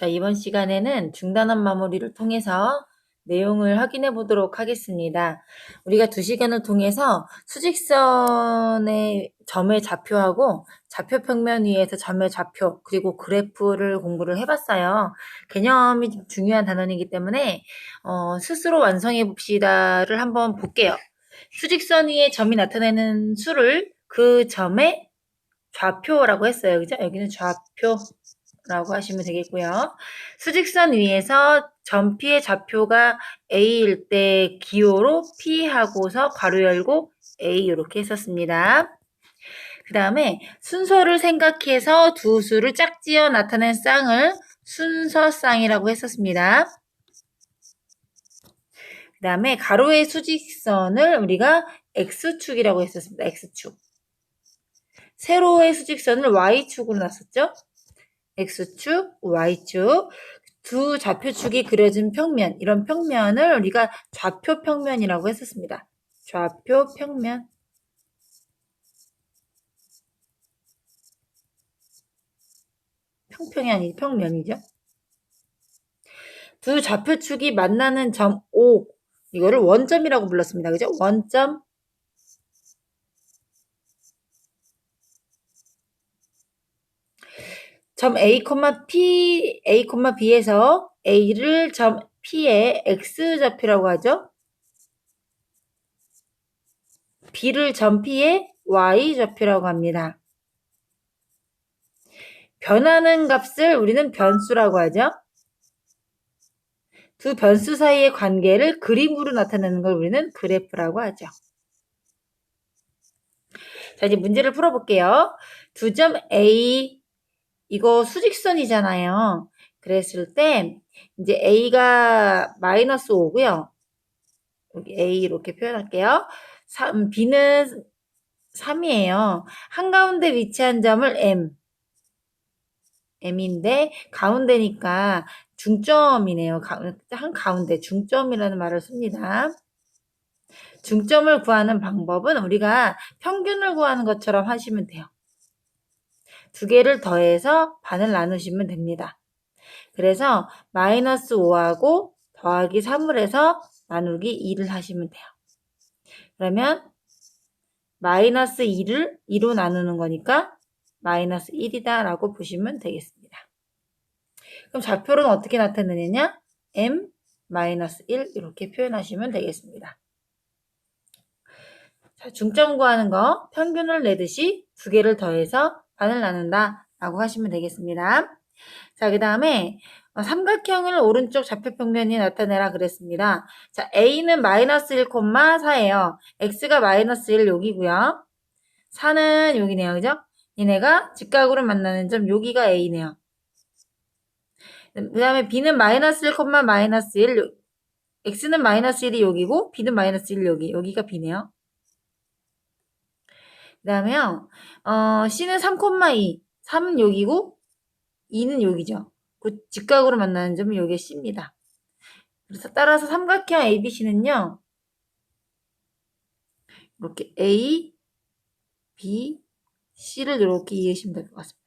자, 이번 시간에는 중단원 마무리를 통해서 내용을 확인해 보도록 하겠습니다. 우리가 두 시간을 통해서 수직선의 점의 좌표하고 좌표 평면 위에서 점의 좌표 그리고 그래프를 공부를 해봤어요. 개념이 좀 중요한 단원이기 때문에 어, 스스로 완성해 봅시다를 한번 볼게요. 수직선 위에 점이 나타내는 수를 그 점의 좌표라고 했어요. 그죠? 여기는 좌표 라고 하시면 되겠고요. 수직선 위에서 점 P의 좌표가 A일 때 기호로 P 하고서 괄호 열고 A 이렇게 했었습니다. 그 다음에 순서를 생각해서 두 수를 짝지어 나타낸 쌍을 순서쌍이라고 했었습니다. 그 다음에 가로의 수직선을 우리가 X축이라고 했었습니다. X축. 세로의 수직선을 Y축으로 놨었죠? X축, Y축. 두 좌표축이 그려진 평면, 이런 평면을 우리가 좌표 평면이라고 했었습니다. 좌표 평면. 평평이 아니고 평면이죠. 두 좌표축이 만나는 점 O, 이거를 원점이라고 불렀습니다. 그죠? 원점 점 A, P, A, B에서 A를 점 P의 X좌표라고 하죠. B를 점 P의 Y좌표라고 합니다. 변하는 값을 우리는 변수라고 하죠. 두 변수 사이의 관계를 그림으로 나타내는 걸 우리는 그래프라고 하죠. 자, 이제 문제를 풀어볼게요. 두 점 A, 이거 수직선이잖아요. 그랬을 때 이제 A가 마이너스 5고요. 여기 A 이렇게 표현할게요. 3, B는 3이에요. 한가운데 위치한 점을 M. M인데 가운데니까 중점이네요. 한 가운데 중점이라는 말을 씁니다. 중점을 구하는 방법은 우리가 평균을 구하는 것처럼 하시면 돼요. 두 개를 더해서 반을 나누시면 됩니다. 그래서 마이너스 5하고 더하기 3을 해서 나누기 2를 하시면 돼요. 그러면 마이너스 2를 2로 나누는 거니까 마이너스 1이다 라고 보시면 되겠습니다. 그럼 좌표는 어떻게 나타내느냐? m 마이너스 1 이렇게 표현하시면 되겠습니다. 자, 중점 구하는 거 평균을 내듯이 두 개를 더해서 반을 나눈다 라고 하시면 되겠습니다. 자, 그 다음에 어, 삼각형을 오른쪽 좌표평면이 나타내라 그랬습니다. 자, A는 마이너스 1,4예요. X가 마이너스 1 여기고요. 4는 여기네요. 그죠? 얘네가 직각으로 만나는 점 여기가 A네요. 그 다음에 B는 마이너스 1, 마이너스 1 X는 마이너스 1이 여기고 B는 마이너스 1 여기 여기가 B네요. 그 다음에요. 어, C는 3,2 3은 여기고 2는 여기죠. 그 직각으로 만나는 점은 여기에 C입니다. 그래서 따라서 삼각형 ABC는요. 이렇게 A, B, C를 이렇게 이해하시면 될 것 같습니다.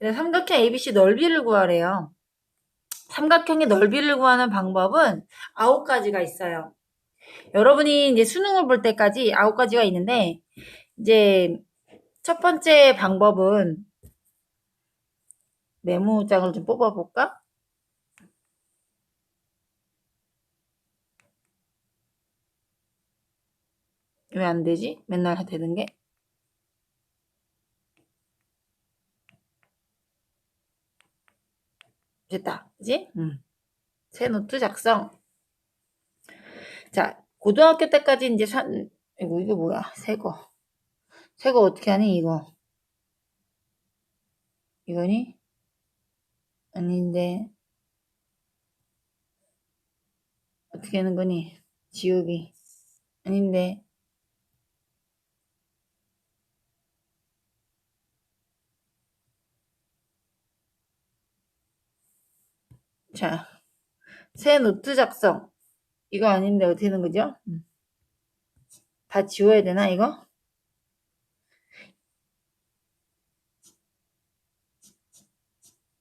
삼각형 ABC 넓이를 구하래요. 삼각형의 넓이를 구하는 방법은 아홉 가지가 있어요. 여러분이 이제 수능을 볼 때까지 아홉 가지가 있는데, 이제 첫 번째 방법은 메모장을 좀 뽑아볼까? 왜 안 되지? 맨날 되는 게. 됐다. 그지? 응. 새 노트 작성. 자, 고등학교 때까지 이제 산, 이거, 이게 뭐야? 새 거. 새거 어떻게 하니, 이거? 이거니? 아닌데. 어떻게 하는 거니? 지우기. 아닌데. 자, 새 노트 작성. 이거 아닌데 어떻게 하는 거죠? 음. 다 지워야 되나, 이거?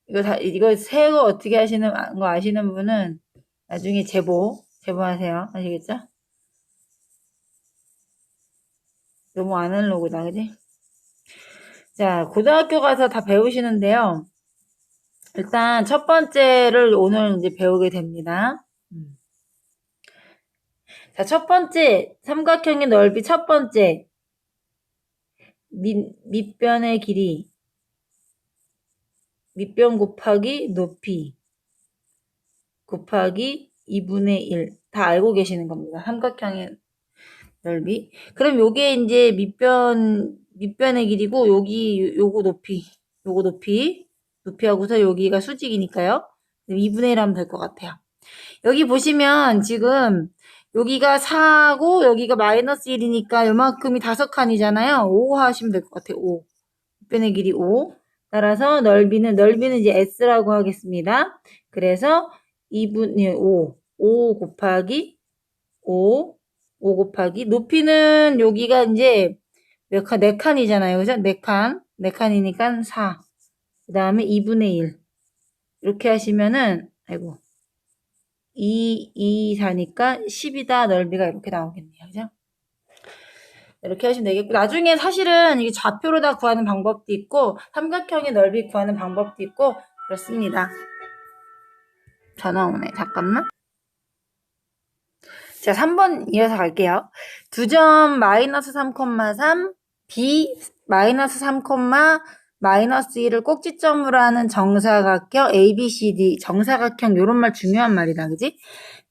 이거 다, 이거 세거 어떻게 하시는 거 아시는 분은 나중에 제보, 제보하세요. 아시겠죠? 너무 아날로그다, 그지? 자, 고등학교 가서 다 배우시는데요. 일단 첫 번째를 오늘 이제 배우게 됩니다. 음. 자, 첫 번째, 삼각형의 넓이 첫 번째. 밑, 밑변의 길이. 밑변 곱하기 높이. 곱하기 2분의 1. 다 알고 계시는 겁니다. 삼각형의 넓이. 그럼 요게 이제 밑변, 밑변의 길이고, 여기, 요거 높이. 요거 높이. 높이하고서 여기가 수직이니까요. 2분의 1 하면 될 것 같아요. 여기 보시면 지금 여기가 4고 여기가 마이너스 1이니까 요만큼이 다섯 칸이잖아요. 5 하시면 될 것 같아요. 5. 밑변의 길이 5. 따라서 넓이는 넓이는 이제 s라고 하겠습니다. 그래서 2분의 5. 5 곱하기 5. 5 곱하기 높이는 여기가 이제 몇 칸, 4칸이잖아요. 그죠? 4칸. 4칸이니까 4. 그 다음에 2분의 1. 이렇게 하시면은, 아이고. 2, 2, 4니까 10이다. 넓이가 이렇게 나오겠네요. 그죠? 이렇게 하시면 되겠고. 나중에 사실은 이게 좌표로 다 구하는 방법도 있고, 삼각형의 넓이 구하는 방법도 있고, 그렇습니다. 전화 오네. 잠깐만. 자, 3번 이어서 갈게요. 두 점 마이너스 3,3, B 마이너스 3, 마이너스 1을 꼭지점으로 하는 정사각형 ABCD 정사각형 요런 말 중요한 말이다. 그지?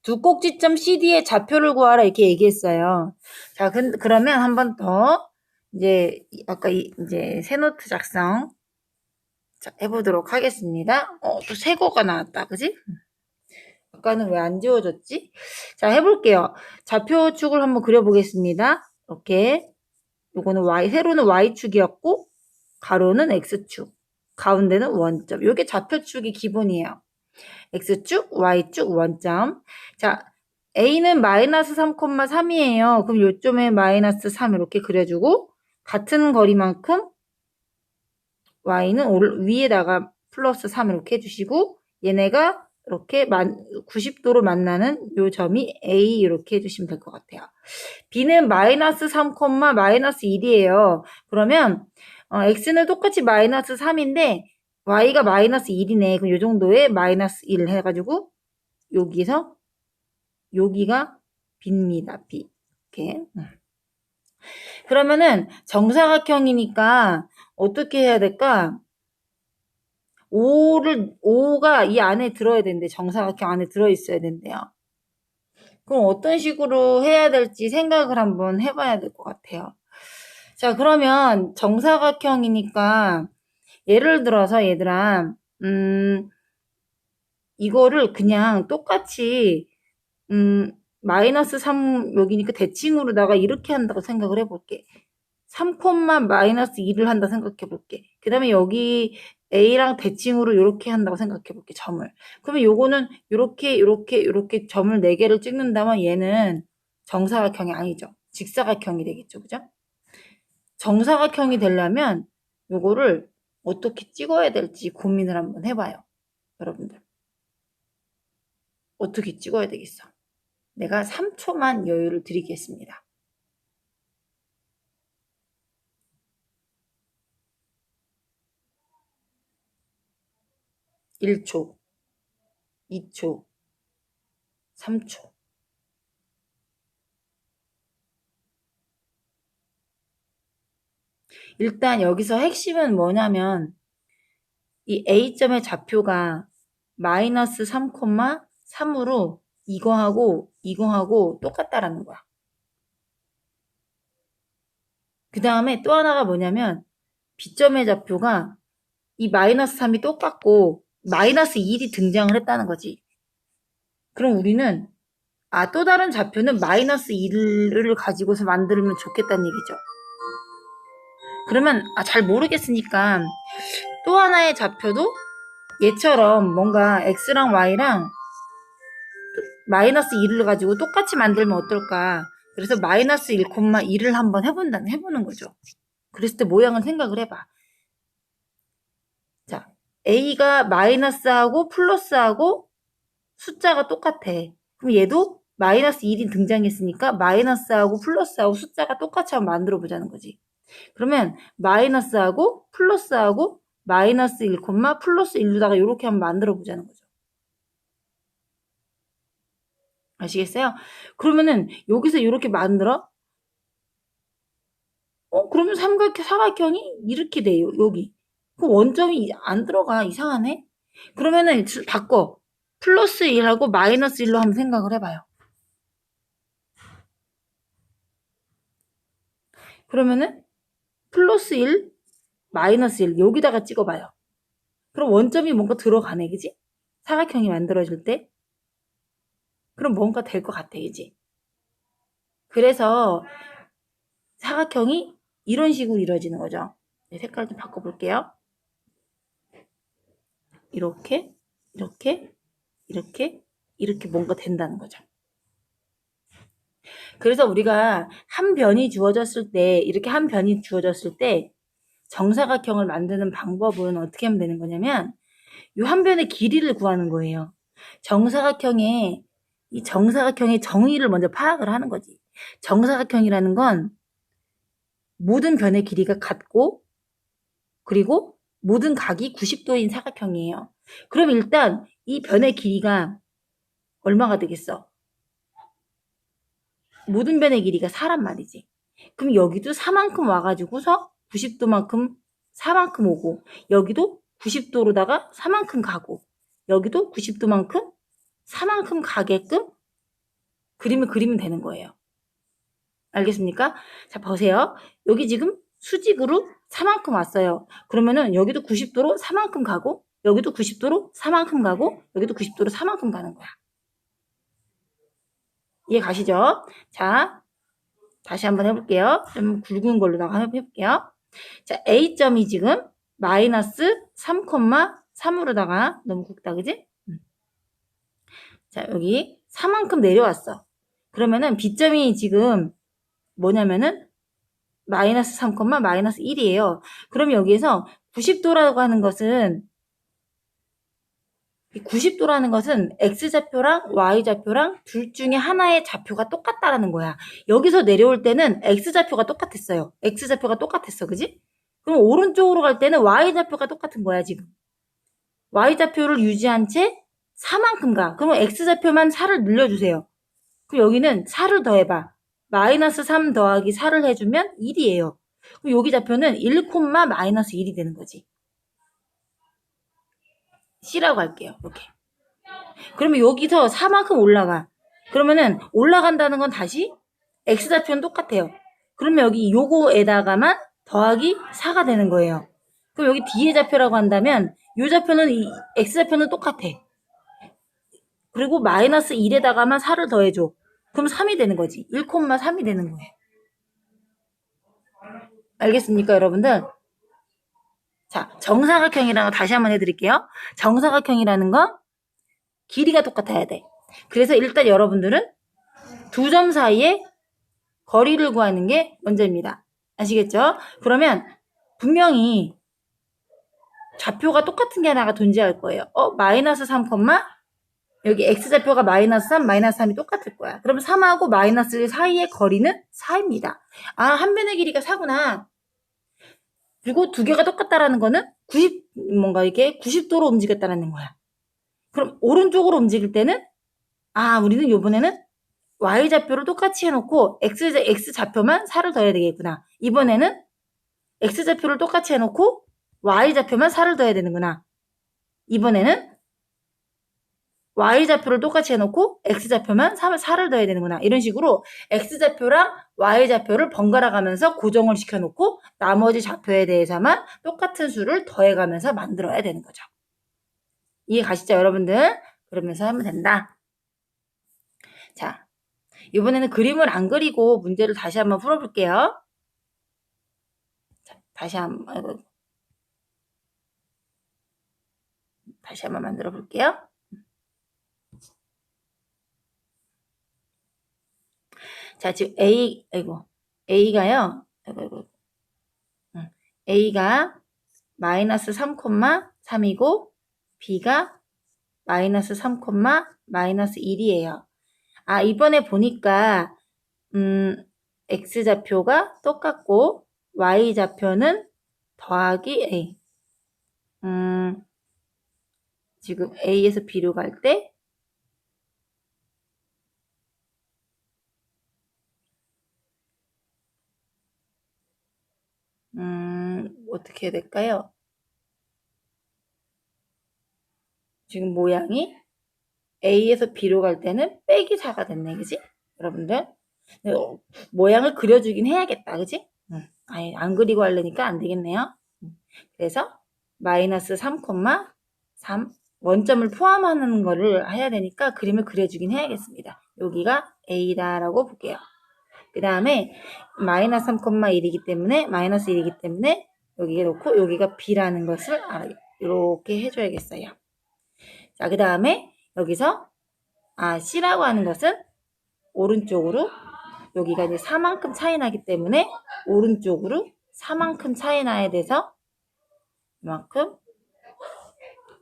두 꼭지점 CD의 좌표를 구하라 이렇게 얘기했어요. 자, 그, 그러면 한 번 더 이제 아까 이, 이제 새 노트 작성 자, 해보도록 하겠습니다. 어, 또 새 거가 나왔다. 그지? 아까는 왜 안 지워졌지? 자, 해볼게요. 좌표축을 한번 그려보겠습니다. 이렇게. 요거는 Y, 세로는 Y축이었고, 가로는 X축, 가운데는 원점. 요게 좌표축이 기본이에요. X축, Y축, 원점. 자, A는 마이너스 3,3이에요. 그럼 요점에 마이너스 3 이렇게 그려주고, 같은 거리만큼 Y는 위에다가 플러스 3 이렇게 해주시고, 얘네가 이렇게 90도로 만나는 요 점이 A 이렇게 해주시면 될 것 같아요. B는 마이너스 3, 마이너스 1이에요. 그러면 어, x는 똑같이 마이너스 3인데 y가 마이너스 1이네. 그럼 요 정도에 마이너스 1 해가지고 여기서 여기가 b입니다. b. 이렇게. 그러면은 정사각형이니까 어떻게 해야 될까? 5를 5가 이 안에 들어야 되는데 정사각형 안에 들어 있어야 된대요. 그럼 어떤 식으로 해야 될지 생각을 한번 해봐야 될 것 같아요. 자, 그러면 정사각형이니까 예를 들어서 얘들아, 음, 이거를 그냥 똑같이, 음, 마이너스 3 여기니까 대칭으로다가 이렇게 한다고 생각을 해볼게. 3, 마이너스 2를 한다 생각해 볼게. 그 다음에 여기 A랑 대칭으로 이렇게 한다고 생각해 볼게, 점을. 그러면 요거는 요렇게, 요렇게, 요렇게 점을 4개를 찍는다면 얘는 정사각형이 아니죠. 직사각형이 되겠죠, 그죠? 정사각형이 되려면 요거를 어떻게 찍어야 될지 고민을 한번 해봐요. 여러분들. 어떻게 찍어야 되겠어? 내가 3초만 여유를 드리겠습니다. 1초, 2초, 3초. 일단 여기서 핵심은 뭐냐면 이 A점의 좌표가 마이너스 3,3으로 이거하고 이거하고 똑같다라는 거야. 그 다음에 또 하나가 뭐냐면 B점의 좌표가 이 마이너스 3이 똑같고 마이너스 1이 등장을 했다는 거지. 그럼 우리는 아 또 다른 좌표는 마이너스 1을 가지고서 만들면 좋겠다는 얘기죠. 그러면 아, 잘 모르겠으니까 또 하나의 좌표도 얘처럼 뭔가 x랑 y랑 마이너스 1을 가지고 똑같이 만들면 어떨까. 그래서 마이너스 1,1을 한번 해본다, 해보는 거죠. 그랬을 때 모양을 생각을 해봐. 자, A가 마이너스하고 플러스하고 숫자가 똑같아. 그럼 얘도 마이너스 1이 등장했으니까 마이너스하고 플러스하고 숫자가 똑같이 한번 만들어 보자는 거지. 그러면 마이너스하고 플러스하고 마이너스 1, 플러스 1로다가 이렇게 한번 만들어 보자는 거죠. 아시겠어요? 그러면은 여기서 이렇게 만들어? 어, 그러면 삼각, 사각형이 이렇게 돼요, 여기. 그 원점이 안 들어가. 이상하네? 그러면은 바꿔. 플러스 1하고 마이너스 1로 한번 생각을 해봐요. 그러면은 플러스 1, 마이너스 1 여기다가 찍어봐요. 그럼 원점이 뭔가 들어가네, 그지? 사각형이 만들어질 때. 그럼 뭔가 될 것 같아, 그지? 그래서 사각형이 이런 식으로 이루어지는 거죠. 네, 색깔 좀 바꿔볼게요. 이렇게, 이렇게, 이렇게, 이렇게 뭔가 된다는 거죠. 그래서 우리가 한 변이 주어졌을 때, 이렇게 한 변이 주어졌을 때, 정사각형을 만드는 방법은 어떻게 하면 되는 거냐면, 이 한 변의 길이를 구하는 거예요. 정사각형의, 이 정사각형의 정의를 먼저 파악을 하는 거지. 정사각형이라는 건 모든 변의 길이가 같고, 그리고 모든 각이 90도인 사각형이에요. 그럼 일단 이 변의 길이가 얼마가 되겠어? 모든 변의 길이가 4란 말이지. 그럼 여기도 4만큼 와가지고서 90도만큼 4만큼 오고 여기도 90도로다가 4만큼 가고 여기도 90도만큼 4만큼 가게끔 그림을 그리면 되는 거예요. 알겠습니까? 자, 보세요. 여기 지금 수직으로 4만큼 왔어요. 그러면은 여기도 90도로 4만큼 가고 여기도 90도로 4만큼 가고 여기도 90도로 4만큼 가는 거야. 이해 가시죠? 자, 다시 한번 해볼게요. 좀 굵은 걸로다가 한번 해볼게요. 자, A점이 지금 마이너스 3,3으로다가 너무 굵다, 그지? 음. 자, 여기 4만큼 내려왔어. 그러면은 B점이 지금 뭐냐면은 마이너스 3, 마이너스 1이에요. 그럼 여기에서 90도라고 하는 것은 90도라는 것은 X좌표랑 Y좌표랑 둘 중에 하나의 좌표가 똑같다라는 거야. 여기서 내려올 때는 X좌표가 똑같았어요. X좌표가 똑같았어. 그지? 그럼 오른쪽으로 갈 때는 Y좌표가 똑같은 거야, 지금. Y좌표를 유지한 채 4만큼 가. 그러면 X좌표만 4를 늘려주세요. 그럼 여기는 4를 더해봐. 마이너스 3 더하기 4를 해주면 1이에요. 그럼 여기 좌표는 1, 마이너스 1이 되는 거지. C라고 할게요. 이렇게. 그러면 여기서 4만큼 올라가. 그러면은 올라간다는 건 다시 X좌표는 똑같아요. 그러면 여기 요거에다가만 더하기 4가 되는 거예요. 그럼 여기 뒤에 좌표라고 한다면 요 좌표는 이 X좌표는 똑같아. 그리고 마이너스 1에다가만 4를 더해줘. 그럼 3이 되는 거지. 1,3이 되는 거예요. 알겠습니까, 여러분들? 자, 정사각형이라는 거 다시 한번 해드릴게요. 정사각형이라는 건 길이가 똑같아야 돼. 그래서 일단 여러분들은 두 점 사이에 거리를 구하는 게 먼저입니다. 아시겠죠? 그러면 분명히 좌표가 똑같은 게 하나가 존재할 거예요. 어, 마이너스 3, 여기 x좌표가 마이너스 3, 마이너스 3이 똑같을 거야. 그럼 3하고 마이너스 1 사이의 거리는 4입니다. 아, 한 변의 길이가 4구나. 그리고 두 개가 똑같다라는 거는 90, 뭔가 이게 90도로 움직였다라는 거야. 그럼 오른쪽으로 움직일 때는, 아, 우리는 요번에는 y좌표를 똑같이 해놓고 x, x좌표만 4를 더해야 되겠구나. 이번에는 x좌표를 똑같이 해놓고 y좌표만 4를 더해야 되는구나. 이번에는 y좌표를 똑같이 해놓고 x좌표만 4를 더해야 되는구나. 이런 식으로 x좌표랑 y좌표를 번갈아 가면서 고정을 시켜놓고 나머지 좌표에 대해서만 똑같은 수를 더해가면서 만들어야 되는 거죠. 이해 가시죠, 여러분들? 그러면서 하면 된다. 자, 이번에는 그림을 안 그리고 문제를 다시 한번 풀어볼게요. 자, 다시 한번, 다시 한번 만들어 볼게요. 자, 지금 A, 아이고, A가요, 아이고, 아이고, A가 마이너스 3,3이고 b가 마이너스 3, 마이너스 1이에요. 아, 이번에 보니까 음, x좌표가 똑같고 y좌표는 더하기 a. 음, 지금 a에서 b로 갈 때 음, 어떻게 해야 될까요? 지금 모양이 A에서 B로 갈 때는 빼기 4가 됐네, 그지? 여러분들? 네, 어, 모양을 그려주긴 해야겠다, 그지? 응. 아니, 안 그리고 하려니까 안 되겠네요. 응. 그래서 마이너스 3, 3 원점을 포함하는 거를 해야 되니까 그림을 그려주긴 해야겠습니다. 여기가 A다라고 볼게요. 그 다음에 마이너스 3,1이기 때문에 마이너스 1이기 때문에 여기에 놓고 여기가 B라는 것을 이렇게 해줘야겠어요. 자, 그 다음에 여기서 아 C라고 하는 것은 오른쪽으로 여기가 이제 4만큼 차이 나기 때문에 오른쪽으로 4만큼 차이 나야 돼서 이만큼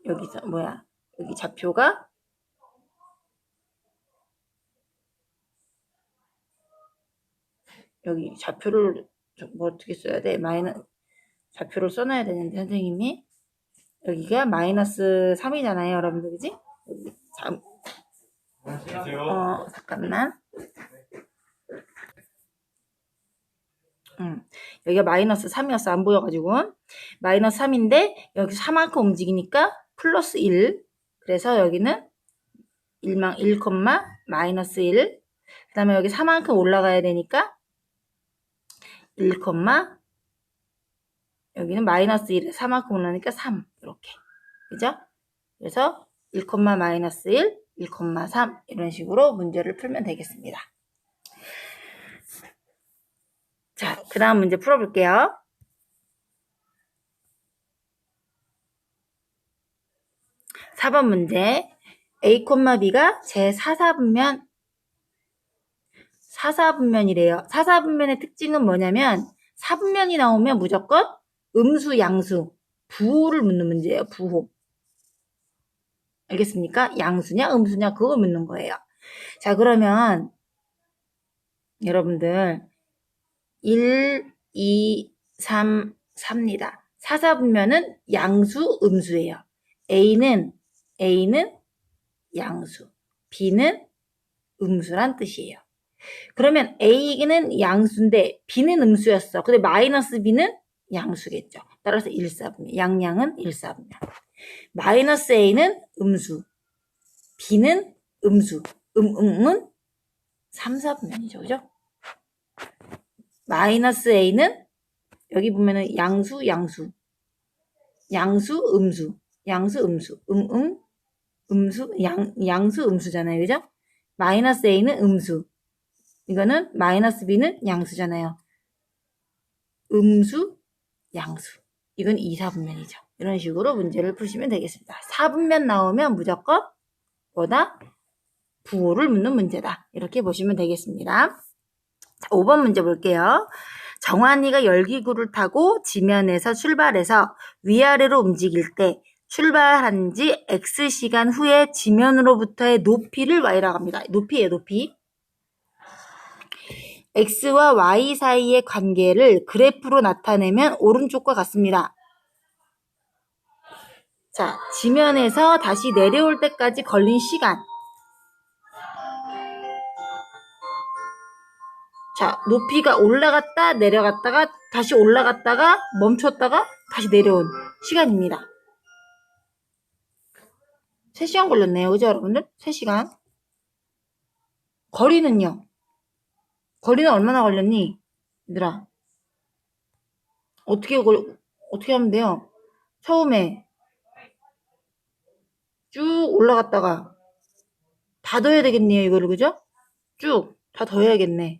여기서 뭐야 여기 좌표가 여기 좌표를 뭐 어떻게 써야 돼? 마이너 좌표를 써놔야 되는데 선생님이 여기가 마이너스 3이잖아요 여러분들 그지? 잠. 어 잠깐만 음, 여기가 마이너스 3이었어 안 보여가지고 마이너스 3인데 여기 4만큼 움직이니까 플러스 1 그래서 여기는 1만 1, 마이너스 1그 다음에 여기 4만큼 올라가야 되니까 1, 여기는 마이너스 1에 4만큼 올라가니까 3 이렇게 그죠? 그래서 1, 마이너스 1, 1,3 이런 식으로 문제를 풀면 되겠습니다. 자, 그 다음 문제 풀어볼게요. 4번 문제 A, B가 제 4사분면 4사분면이래요. 4사분면의 특징은 뭐냐면 4분면이 나오면 무조건 음수, 양수, 부호를 묻는 문제예요. 부호. 알겠습니까? 양수냐, 음수냐, 그걸 묻는 거예요. 자, 그러면 여러분들 1, 2, 3, 4입니다. 사사분면은 양수, 음수예요. A는 A는 양수, B는 음수란 뜻이에요. 그러면 A는 양수인데 B는 음수였어. 근데 마이너스 B는 양수겠죠. 따라서 1사분면. 양양은 1사분면. 마이너스 A는 음수, B는 음수, 음, 음은 3사분면이죠. 그죠? 마이너스 A는 여기 보면은 양수, 양수. 양수, 음수. 양수, 음수. 음, 음, 음수, 양, 양수, 음수잖아요. 그죠? 마이너스 A는 음수. 이거는 마이너스 B는 양수잖아요. 음수, 양수. 이건 2사분면이죠. 이런 식으로 문제를 푸시면 되겠습니다. 4분면 나오면 무조건 뭐다? 부호를 묻는 문제다. 이렇게 보시면 되겠습니다. 자, 5번 문제 볼게요. 정환이가 열기구를 타고 지면에서 출발해서 위아래로 움직일 때 출발한 지 X시간 후에 지면으로부터의 높이를 Y라고 합니다. 높이에요, 높이. X와 Y 사이의 관계를 그래프로 나타내면 오른쪽과 같습니다. 자, 지면에서 다시 내려올 때까지 걸린 시간. 자, 높이가 올라갔다 내려갔다가 다시 올라갔다가 멈췄다가 다시 내려온 시간입니다. 3시간 걸렸네요. 그죠, 여러분들? 3시간. 거리는요? 거리는 얼마나 걸렸니? 얘들아. 어떻게 걸, 어떻게 하면 돼요? 처음에 쭉 올라갔다가 다 더해야 되겠네요. 이거를, 그죠? 쭉 다 더해야겠네.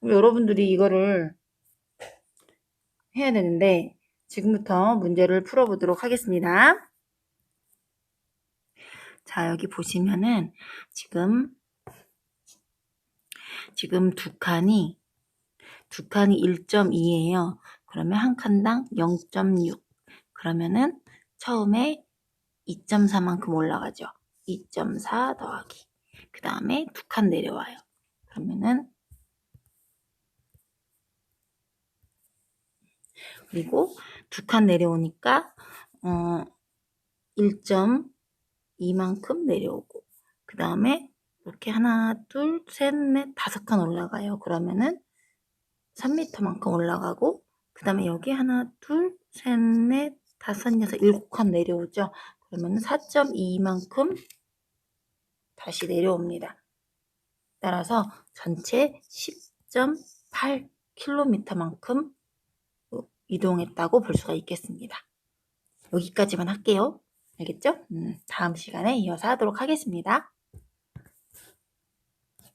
그럼 여러분들이 이거를 해야 되는데 지금부터 문제를 풀어보도록 하겠습니다. 자, 여기 보시면은 지금 지금 두 칸이 두 칸이 1.2예요. 그러면 한 칸당 0.6. 그러면은 처음에 2.4만큼 올라가죠. 2.4 더하기. 그 다음에 두 칸 내려와요. 그러면은 그리고 두 칸 내려오니까 어 1.2만큼 내려오고 그 다음에 이렇게 하나 둘 셋 넷 다섯 칸 올라가요. 그러면은 3m만큼 올라가고 그 다음에 여기 하나 둘 셋 넷 다섯 여섯 일곱 칸 내려오죠. 그러면은 4.2만큼 다시 내려옵니다. 따라서 전체 10.8km만큼 이동했다고 볼 수가 있겠습니다. 여기까지만 할게요. 알겠죠? 음, 다음 시간에 이어서 하도록 하겠습니다.